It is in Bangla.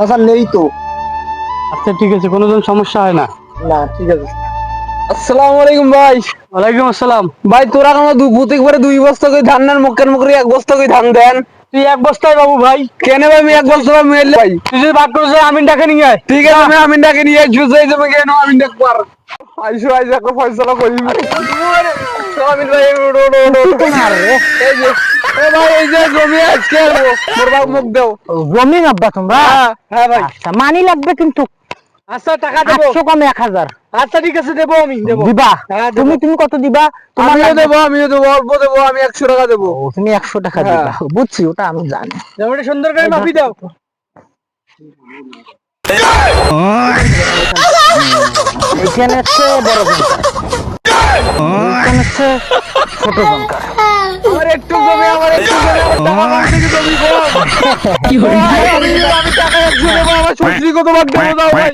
চাচা নেই তো। আচ্ছা ঠিক আছে কোনো দিন সমস্যা হয় না। না ঠিক আছে। আসসালামু আলাইকুম ভাই। ওয়ালাইকুম আসসালাম। ভাই তোরা কেন দু প্রত্যেক পরে দুই বস্তা করে ধান নেন মক্কের মকরি এক বস্তা করে ধান দেন? তুই এক বস্তায় বাবু ভাই। কেন ভাই আমি এক বস্তা ভাই মেলে ভাই তুই যদি ভাগ করিস আমি ডাকে নিয়ে আয়। ঠিক আছে আমি আমিনটাকে নিয়ে জুজাই যাবে কেন আমিনটাকে পার আইসো আইসো একটা ফয়সালা করি আমিন ভাই ওড়ো ওড়ো ওড়ো এই যে এ ভাই এই যে জমি আজকে মোর বাপ মুখ দেও। জমি নাব্বা তোমরা? হ্যাঁ হ্যাঁ ভাই। আচ্ছা মানি লাগবে কিন্তু। আচ্ছা টাকা দেবো। আটশো কম এক হাজার। আচ্ছা ঠিক আছে দেবো আমি দেবো। দিবা? হ্যাঁ, তুমি তুমি কত দিবা? আমিও দেবো আমিও দেবো অল্প দেবো আমি একশো টাকা দেবো। তুমি একশো টাকা হ্যাঁ। দিবা বুঝছি ওটা আমি জানি। জমিটা সুন্দর করে মাপি দাও। এখানে হচ্ছে বড় এখানে ছোট জনকার আমার একটু জমি আমার একটু জমি আমার থেকে জমি কম ভাই, আমি আমি টাকা দেবো আমার সবজি কত ভাগ দেবো দাও ভাই।